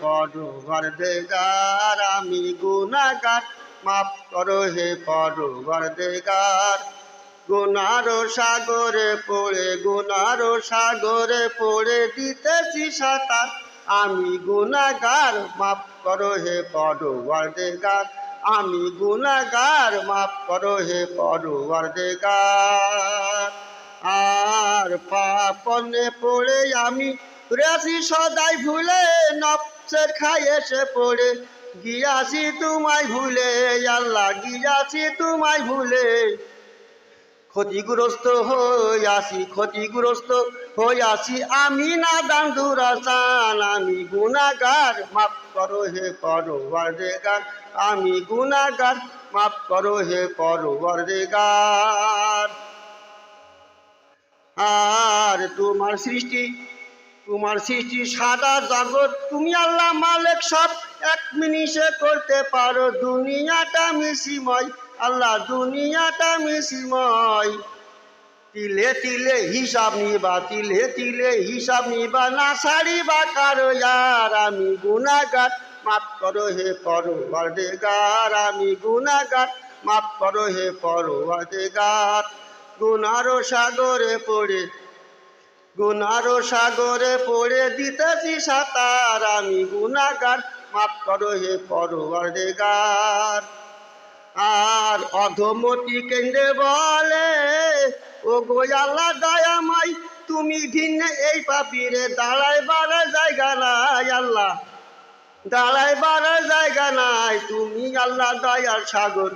পরবার দেগার আমি গুনাগার মাফ করো হে পরবার দেগার গুনার সাগরে পড়ে গুনার সাগরে পড়ে দিতেছি সাঁতার। আমি গুনাগার মাফ করো হে পরবার দেগার আমি গুনাগার মাফ করো হে পরবার দেগার আর পাপনে পড়ে আমি রেসি সদাই ভুলে নফসের খাই এসে পড়ে। গিয়াছি তোমায় ভুলে, আল্লাহ গিয়াছি তোমায় ভুলে। ক্ষতিগ্রস্ত হইয়াছি ক্ষতিগ্রস্ত হইয়াছি, আমি না দান দুরাচান আমি গুনাগার মাফ করো হে পরোয়ার দেগার আমি গুনাগার মাফ করো হে করো পরোয়ার দেগার আর তোমার সৃষ্টি তোমার সৃষ্টি সাদা জগৎ তুমি আল্লাহ মালিক সব এক মিনিটে করতে পারো, দুনিয়াটা মিসিময় আল্লাহ, দুনিয়াটা মিসিময় তিলে তিলে হিসাব নিবা, তিলে তিলে হিসাব নিবা, না সারিবা কারও ইয়ার, আমি গুনাগার মাফ করো হে পরো দেগার আমি গুনাগার মাফ করো হে পরো দেগার গুনারো সাগরে পড়ে গুনারো সাগরে পড়ে দিতেছি সাঁতার। আমি গুনাগার মাফ করো হে পরোয়ার দেগার আর অধমতি কেন্দ্রে বলে ও গোয়াল্লা দয়ামাই তুমি ভিন্ন এই পাপিরে দাঁড়াই বাড়ার জায়গা নাই আল্লাহ। দাঁড়াই বাড়ার জায়গা নাই, তুমি আল্লাহ দয়ার সাগর।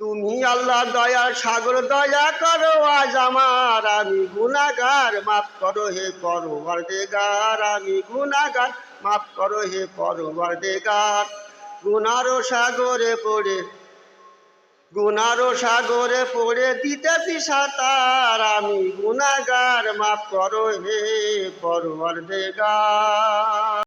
তুমি আল্লাহ দয়ার সাগর দয়া করো, আজ আমার। আমি গুনাগার মাফ করো হে পরোয়ার দেগার আমি গুনাগার মাফ করো হে পরোয়ার দেগার গুনারো সাগরে পড়ে গুনারো সাগরে পড়ে দিতেছি সাঁতার। আমি গুনাগার মাফ করো হে পরোয়ার দেগার